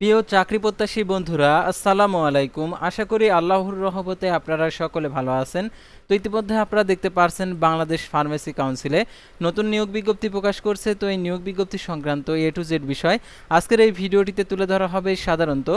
প্রিয় চাকরি প্রত্যাশী বন্ধুরা, আসসালামু আলাইকুম। আশা করি আল্লাহর রহমতে আপনারা সকলে ভালো আছেন। তো ইতিমধ্যে আপনারা দেখতে পারছেন বাংলাদেশ ফার্মেসি কাউন্সিলে নতুন নিয়োগ বিজ্ঞপ্তি প্রকাশ করছে। তো এই নিয়োগ বিজ্ঞপ্তি সংক্রান্ত এ টু জেড বিষয় আজকের এই ভিডিওটিতে তুলে ধরা হবে সাধারণত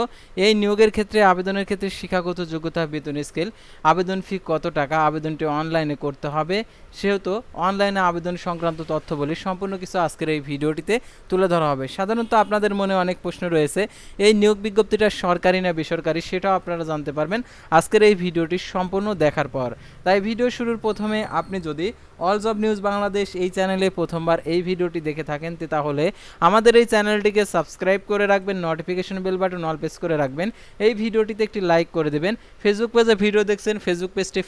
এই নিয়োগের ক্ষেত্রে আবেদনের ক্ষেত্রে শিক্ষাগত যোগ্যতা, বেতন স্কেল, আবেদন ফি কত টাকা, আবেদনটি অনলাইনে করতে হবে। সেহেতু অনলাইনে আবেদন সংক্রান্ত তথ্য বলি সম্পূর্ণ কিছু আজকের এই ভিডিওটিতে তুলে ধরা হবে। সাধারণত আপনাদের মনে অনেক প্রশ্ন রয়েছে এই নিয়োগ বিজ্ঞপ্তিটা সরকারি না বেসরকারি সেটাও আপনারা জানতে পারবেন। আজকের এই ভিডিওটি সম্পূর্ণ দেখার পর। তাই ভিডিও শুরুর প্রথমে আপনি যদি অল জব নিউজ বাংলাদেশ এই চ্যানেলে প্রথমবার এই ভিডিওটি দেখে থাকেন তাহলে আমাদের এই চ্যানেলটিকে সাবস্ক্রাইব করে রাখবেন notification bell button all press করে রাখবেন, এই ভিডিওটিতে একটি লাইক করে দেবেন ফেসবুক পেজে ভিডিও দেখছেন ফেসবুক পেজটি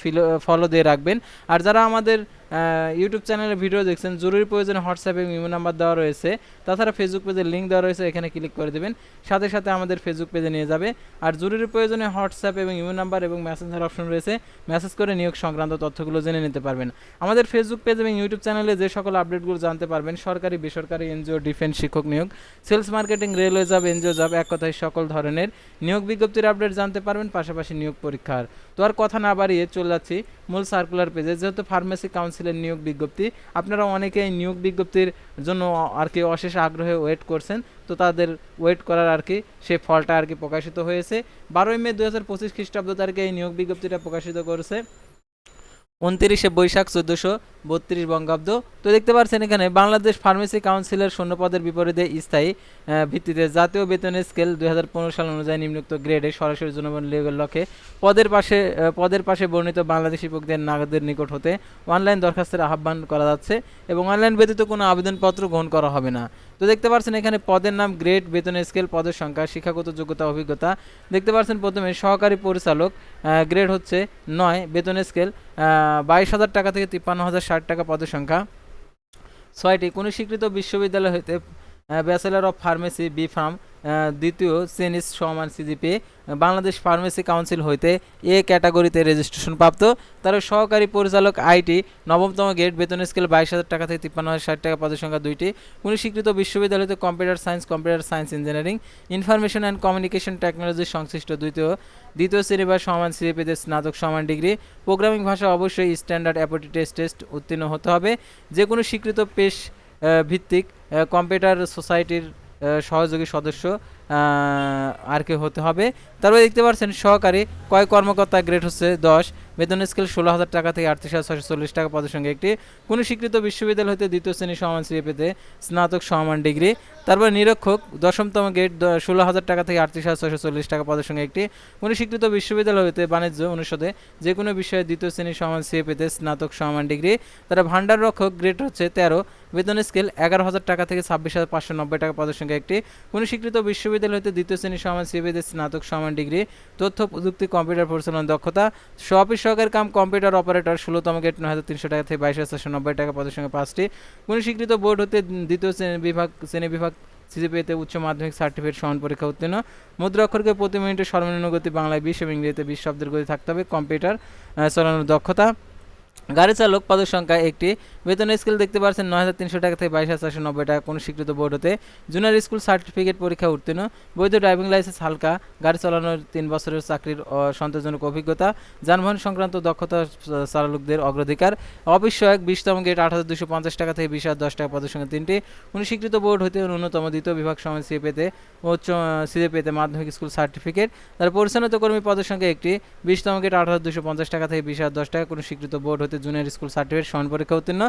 ফলো দিয়ে রাখবেন, আর যারা আমাদের ইউটিউব চ্যানেলে ভিডিও দেখছেন, জরুরি প্রয়োজনে হোয়াটসঅ্যাপ ইমো নাম্বার দেওয়া রয়েছে, তাছাড়া ফেসবুক পেজের লিঙ্ক দেওয়া রয়েছে, এখানে ক্লিক করে দেবেন, সাথে সাথে আমাদের ফেসবুক পেজে নিয়ে যাবে, আর জরুরি প্রয়োজনে হোয়াটসঅ্যাপ এবং ইমো নাম্বার এবং মেসেঞ্জার অপশন রয়েছে মেসেজ করে নিয়োগ সংক্রান্ত তথ্যগুলো জেনে নিতে পারবেন। আমাদের ফেসবুক পেজ এবং ইউটিউব চ্যানেলে যে সকল আপডেটগুলো জানতে পারবেন, সরকারি, বেসরকারি, এনজিও, ডিফেন্স, শিক্ষক নিয়োগ, sales marketing, railway job, NGO job, এক কথায় সকল ধরনের নিয়োগ বিজ্ঞপ্তির আপডেট জানতে পারবেন, পাশাপাশি নিয়োগ পরীক্ষার। তো আর কথা না বাড়িয়ে চলে যাচ্ছি মূল সার্কুলার পেজে যেহেতু ফার্মেসি কাউন্সিলের নিয়োগ বিজ্ঞপ্তি, আপনারা অনেকেই নিয়োগ বিজ্ঞপ্তির জন্য আর কি অশেষ আগ্রহে ওয়েট করছেন, তো তাদের ওয়েট করার আর কি সেই ফলটা আর কি প্রকাশিত হয়েছে। বারোই মে দু হাজার পঁচিশ খ্রিস্টাব্দ তারিখে এই নিয়োগ বিজ্ঞপ্তিটা প্রকাশিত করেছে। উনত্রিশে বৈশাখ চোদ্দোশো বত্রিশ বঙ্গাব্দ। তো দেখতে পাচ্ছেন এখানে বাংলাদেশ ফার্মেসি কাউন্সিলের শূন্য পদের বিপরীতে স্থায়ী ভিত্তিতে জাতীয় বেতনের স্কেল দু হাজার পনেরো সাল অনুযায়ী নিম্নোক্ত গ্রেডে সরাসরি জনগণ নিয়োগের লক্ষ্যে পদের পাশে পদের পাশে বর্ণিত বাংলাদেশি প্রকৃতির নাগরিকদের নিকট হতে অনলাইন দরখাস্তের আহ্বান করা যাচ্ছে এবং অনলাইন ব্যতীত কোনো আবেদনপত্র গ্রহণ করা হবে না। তো দেখতে পাচ্ছেন এখানে পদের নাম, গ্রেড, বেতনের স্কেল, পদের সংখ্যা, শিক্ষাগত যোগ্যতা, অভিজ্ঞতা। দেখতে পাচ্ছেন প্রথমে সহকারী পরিচালক গ্রেড হচ্ছে নয়, বেতনের স্কেল বাইশ হাজার টাকা থেকে তিপ্পান্ন হাজার ষাট টাকা পদের সংখ্যা। ছয়টি, কোনো স্বীকৃত বিশ্ববিদ্যালয় হইতে bachelor of pharmacy B pharm দ্বিতীয় শ্রেণি সমান সিজিপি বাংলাদেশ ফার্মেসি কাউন্সিল হইতে এ ক্যাটাগরিতে রেজিস্ট্রেশন প্রাপ্ত। তার সহকারী পরিচালক আইটি নবমতম গেট বেতন স্কেল বাইশ হাজার টাকা থেকে তিপ্পান্ন হাজার ষাট টাকা পদের সংখ্যা দুইটি। কোনো স্বীকৃত বিশ্ববিদ্যালয়তে computer science computer science engineering information and communication technology সংশ্লিষ্ট দ্বিতীয়। দ্বিতীয় শ্রেণি বা সমান সিজিপিতে স্নাতক সমান ডিগ্রি। প্রোগ্রামিং ভাষা অবশ্যই স্ট্যান্ডার্ড অ্যাপটিটিউড টেস্ট টেস্ট উত্তীর্ণ হতে হবে। যে কোনো স্বীকৃত পেশ ভিত্তিক কম্পিউটার সোসাইটির সহযোগী সদস্য আর কি হতে হবে। তারপরে দেখতে পাচ্ছেন সহকারী কয় কর্মকর্তা গ্রেড হচ্ছে দশ, বেতন স্কেল ষোলো হাজার টাকা থেকে আটত্রিশ হাজার ছশো চল্লিশ টাকা পদের সঙ্গে একটি। কোনো স্বীকৃত বিশ্ববিদ্যালয় হতে দ্বিতীয় শ্রেণি সমান সিএপিতে স্নাতক সমান ডিগ্রি। তারপর নিরীক্ষক, দশমতম গ্রেড ষোলো হাজার টাকা থেকে আটত্রিশ হাজার ছশো চল্লিশ টাকা পদের সঙ্গে একটি। কোনো স্বীকৃত বিশ্ববিদ্যালয় হতে বাণিজ্য অনুষদে যে কোনো বিষয়ে দ্বিতীয় শ্রেণি সমান সিএপিতে স্নাতক সমান ডিগ্রি। তারা ভান্ডার রক্ষক গ্রেড হচ্ছে তেরো, বেতন স্কেল এগারো হাজার টাকা থেকে ছাব্বিশ হাজার পাঁচশো নব্বই টাকা পদের সঙ্গে একটি। কোনো স্বীকৃত বিশ্ববিদ্যালয় হতে দ্বিতীয় শ্রেণি সমান সিএপিতে স্নাতক সমান ডিগ্রি, তথ্য, প্রযুক্তি, কম্পিউটার পরিচালনা দক্ষতা সপিস সহকারী কাম কম্পিউটার অপারেটর, ষোলোতম গেট নয় হাজার তিনশো টাকা থেকে বাইশ হাজার নব্বই টাকা পদের সঙ্গে পাঁচটি। কোনো স্বীকৃত বোর্ড হতে দ্বিতীয় শ্রেণি বিভাগ শ্রেণি বিভাগ সিজিপিএতে উচ্চ মাধ্যমিক সার্টিফিকেট সমান পরীক্ষা উত্তীর্ণ। মুদ্রা অক্ষরকে প্রতি মিনিটে সর্বনিম্ন গতি বাংলায় বিশ এবং ইংরেজিতে বিশ শব্দের গতি থাকতে হবে। কম্পিউটার চালানোর দক্ষতা। গাড়ি চালক পদের সংখ্যা একটি। বেতন স্কেল দেখতে পাচ্ছেন নয় হাজার তিনশো টাকা থেকে বাইশ হাজার চারশো নব্বই টাকা। কোনো স্বীকৃত বোর্ড হতে জুনিয়র স্কুল সার্টিফিকেট পরীক্ষা উত্তীর্ণ। বৈধ ড্রাইভিং লাইসেন্স হালকা। গাড়ি চালানোর তিন বছরের চাকরির সন্তোষজনক অভিজ্ঞতা। যানবাহন সংক্রান্ত দক্ষতা চালকদের অগ্রাধিকার। অবিষয়ক বিশতম গেট আট হাজার দুশো পঞ্চাশ টাকা থেকে বিশ হাজার দশ টাকা পদের সঙ্গে তিনটি। কোনো স্বীকৃত বোর্ড হতে ন্যূনতম দ্বিতীয় বিভাগ সময় সিএ পেতে উচ্চ সিএ পেতে মাধ্যমিক স্কুল সার্টিফিকেট। তার পরিচালিত কর্মী পদের সংখ্যা একটি। বিশতম গেট আট হাজার দুশো পঞ্চাশ টাকা থেকে বিশ হাজার দশ টাকা। কোনো স্বীকৃত বোর্ড হতে জুনিয়র স্কুল সার্টিফিকেট সমান পরীক্ষা উত্তীর্ণ।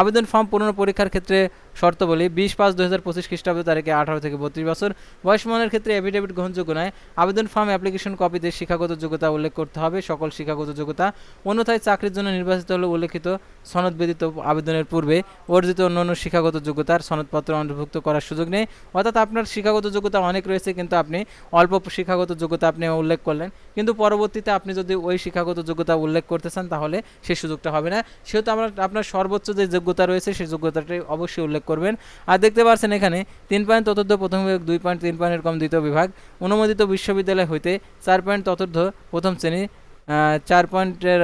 আবেদন ফর্ম পূরণ পরীক্ষার ক্ষেত্রে শর্ত বলি, বিশ পাঁচ দু হাজার পঁচিশ খ্রিস্টাব্দ তারিখে আঠারো থেকে বত্রিশ বছর বয়স মানের ক্ষেত্রে এফিডেভিট গ্রহণযোগ্য নয়। আবেদন ফর্ম অ্যাপ্লিকেশন কপিতে শিক্ষাগত যোগ্যতা উল্লেখ করতে হবে। সকল শিক্ষাগত যোগ্যতা অন্যথায় চাকরির জন্য নির্বাচিত হলে উল্লেখিত সনদ ব্যতীত আবেদনের পূর্বে অর্জিত অন্যান্য শিক্ষাগত যোগ্যতার সনদপত্র অন্তর্ভুক্ত করার সুযোগ নেই। অর্থাৎ আপনার শিক্ষাগত যোগ্যতা অনেক রয়েছে কিন্তু আপনি অল্প শিক্ষাগত যোগ্যতা আপনি উল্লেখ করলেন। কিন্তু পরবর্তীতে আপনি যদি ওই শিক্ষাগত যোগ্যতা উল্লেখ করতে চান তাহলে সেই সুযোগটা হবে না। সেহেতু আমরা আপনার সর্বোচ্চ যে যোগ্যতা রয়েছে, সেই যোগ্যতাটি অবশ্যই উল্লেখ করবেন। আর দেখতে পাচ্ছেন এখানে, তিন পয়েন্ট চতুর্থ প্রথম বিভাগ, দুই পয়েন্ট তিন পয়েন্টের কম দ্বিতীয় বিভাগ। অনুমোদিত বিশ্ববিদ্যালয় হইতে চার পয়েন্ট চতুর্থ প্রথম শ্রেণি চার পয়েন্টের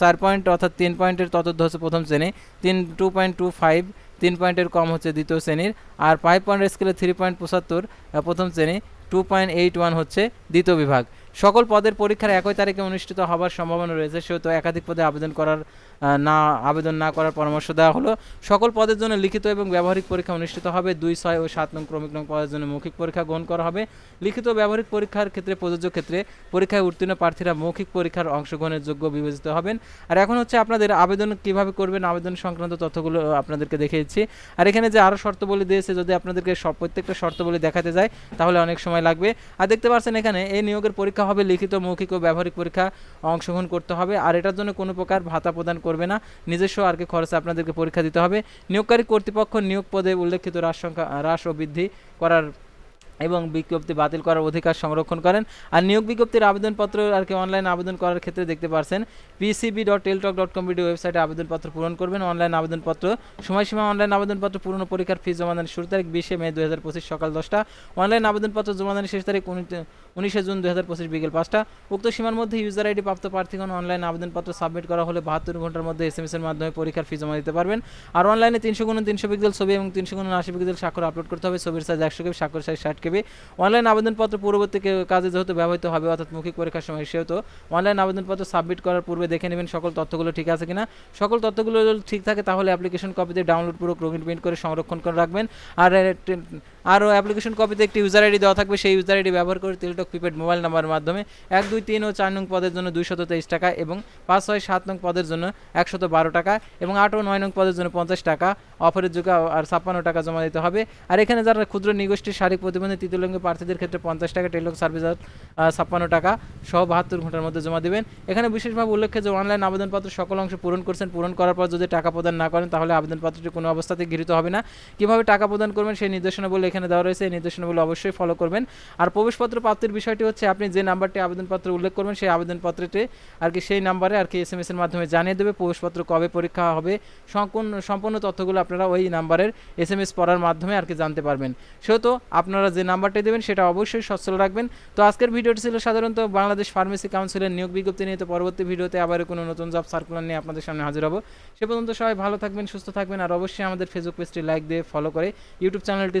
চার পয়েন্ট অর্থাৎ তিন পয়েন্টের চতুর্থ হচ্ছে প্রথম শ্রেণি, তিন, টু পয়েন্ট টু ফাইভ, তিন পয়েন্টের কম হচ্ছে দ্বিতীয় শ্রেণির, আর ফাইভ পয়েন্টের স্কেলে থ্রি পয়েন্ট পঁচাত্তর প্রথম শ্রেণি টু পয়েন্ট এইট ওয়ান হচ্ছে দ্বিতীয় বিভাগ। সকল পদের পরীক্ষার একই তারিখে অনুষ্ঠিত হবার সম্ভাবনা রয়েছে, সেহেতু একাধিক পদে আবেদন করার না, আবেদন না করার পরামর্শ দেওয়া হলো। সকল পদের জন্য লিখিত এবং ব্যবহারিক পরীক্ষা অনুষ্ঠিত হবে। দুই, ছয় ও সাত নং ক্রমিক নং পদের জন্য মৌখিক পরীক্ষা গ্রহণ করা হবে। লিখিত ব্যবহারিক পরীক্ষার ক্ষেত্রে, প্রযোজ্য ক্ষেত্রে পরীক্ষায় উত্তীর্ণ প্রার্থীরা মৌখিক পরীক্ষার অংশগ্রহণের যোগ্য বিবেচিত হবেন। আর এখন হচ্ছে আপনাদের আবেদন কীভাবে করবেন, আবেদন সংক্রান্ত তথ্যগুলো আপনাদেরকে দেখিয়েছি। আর এখানে যে আরও শর্তাবলী দিয়েছে, যদি আপনাদেরকে সব, প্রত্যেকটা শর্তাবলী দেখাতে যায়, তাহলে অনেক সময় লাগবে। আর দেখতে পাচ্ছেন এখানে, এই নিয়োগের পরীক্ষা হবে লিখিত, মৌখিক ও ব্যবহারিক পরীক্ষা অংশগ্রহণ করতে হবে। আর এটার জন্য কোনো প্রকার ভাতা প্রদান করবে না। নিজস্ব আর কি খরচে আপনাদেরকে পরীক্ষা দিতে হবে। নিয়োগকারী কর্তৃপক্ষ নিয়োগ পদে উল্লেখিত হ্রাস সংখ্যা, হ্রাস ও বৃদ্ধি করার এবং বিজ্ঞপ্তি বাতিল করার অধিকার সংরক্ষণ করেন। আর নিয়োগ বিজ্ঞপ্তির আবেদনপত্র আর কি অনলাইন আবেদন করার ক্ষেত্রে দেখতে পারছেন PCB dot Teletalk dot com video ওয়েবসাইটে আবেদনপত্র পূরণ করবেন। অনলাইন আবেদনপত্র, সময়সীমা অনলাইন আবেদনপত্র পূরণ পরীক্ষার ফি জমাদানের শুরু তারিখ বিশে মে দু হাজার পঁচিশ সকাল দশটা। অনলাইন আবেদনপত্র জমাদানের শেষ তারিখ উনিশে জুন দু হাজার পঁচিশ বিকেল পাঁচটা। উক্ত সীমার মধ্যে ইউজার আইডি প্রাপ্ত প্রার্থীগণ অনলাইন আবেদনপত্র সাবমিট করা হলে বাহাত্তর ঘণ্টার মধ্যে এস এম এস এর মাধ্যমে পরীক্ষার ফি জমা দিতে পারবেন। আর অনলাইনে তিনশো গুণ তিনশো পিক্সেল ছবি এবং তিনশো গুণ আশি পিক্সেল স্বাক্ষর আপলোড করতে হবে। ছবির সাইজ একশো কেবি স্বাক্ষর সাইজ ষাট কেবি অনলাইন আবেদনপত্র পূর্ববর্তী কাজে যেহেতু ব্যবহৃত হবে, অর্থাৎ মৌখিক পরীক্ষার সময় সেহেতু অনলাইন আবেদনপত্র সাবমিট করার পূর্বে দেখে নেবেন সকল তথ্যগুলো ঠিক আছে কিনা। সকল তথ্যগুলো ঠিক থাকে, তাহলে অ্যাপ্লিকেশন কপিতে ডাউনলোড পুরো রঙিন প্রিন্ট করে সংরক্ষণ করে রাখবেন। আর আরও অ্যাপ্লিকেশন কপিতে একটি ইউজার আইডি দেওয়া থাকবে। সেই ইউজার আইডি ব্যবহার করে টেলটক প্রিপেড মোবাইল নাম্বারের মাধ্যমে এক, দুই, তিন ও চার নং পদের জন্য দুইশত তেইশ টাকা এবং পাঁচ, ছয়, সাত নং পদের জন্য একশত বারো টাকা এবং আট ও নয় নং পদের জন্য পঞ্চাশ টাকা অফারের যুগে আর ছাপ্পান্ন টাকা জমা দিতে হবে। আর এখানে যারা ক্ষুদ্র নিগোষ্ঠীর শারীরিক প্রতিবন্ধী তৃতীয় লিঙ্গ প্রার্থীদের ক্ষেত্রে পঞ্চাশ টাকা টেলটক সার্ভিস ছাপ্পান্ন টাকা সহ বাহাত্তর ঘণ্টার মধ্যে জমা দেবেন। এখানে বিশেষভাবে উল্লেখ্য যে অনলাইন আবেদনপত্র সকল অংশ পূরণ করছেন। পূরণ করার পর যদি টাকা প্রদান না করেন, তাহলে আবেদনপত্রটি কোনো অবস্থাতে গৃহীত হবে না। কীভাবে টাকা প্রদান করবেন সেই নির্দেশনাবলী এখানে দেওয়া রয়েছে, এই নির্দেশনাবলী অবশ্যই ফলো করবেন। আর প্রবেশপত্র প্রাপ্তির বিষয়টি হচ্ছে, আপনি যে নাম্বারটি আবেদনপত্রে উল্লেখ করবেন, সেই আবেদনপত্রটি আর কি সেই নাম্বারে আর কি এস এম এর মাধ্যমে জানিয়ে দেবে, প্রবেশপত্র কবে পরীক্ষা হবে, সম্পূর্ণ সম্পূর্ণ তথ্যগুলো আপনারা ওই নাম্বারের এস এম এস পড়ার মাধ্যমে আর কি জানতে পারবেন। সেহেতু আপনারা যে নাম্বারটি দেবেন, সেটা অবশ্যই সচ্ছল রাখবেন। তো আজকের ভিডিওটি ছিল সাধারণত বাংলাদেশ ফার্মেসি কাউন্সিলের নিয়োগ বিজ্ঞপ্তি নিয়ে। তো পরবর্তী ভিডিওতে আবার কোনো নতুন জব সার্কুলার নিয়ে আপনাদের সামনে হাজির হব। সে পর্যন্ত সবাই ভালো থাকবেন, সুস্থ থাকবেন। আর অবশ্যই আমাদের ফেসবুক পেজটি লাইক দিয়ে ফলো করে ইউটিউব চ্যানেলটি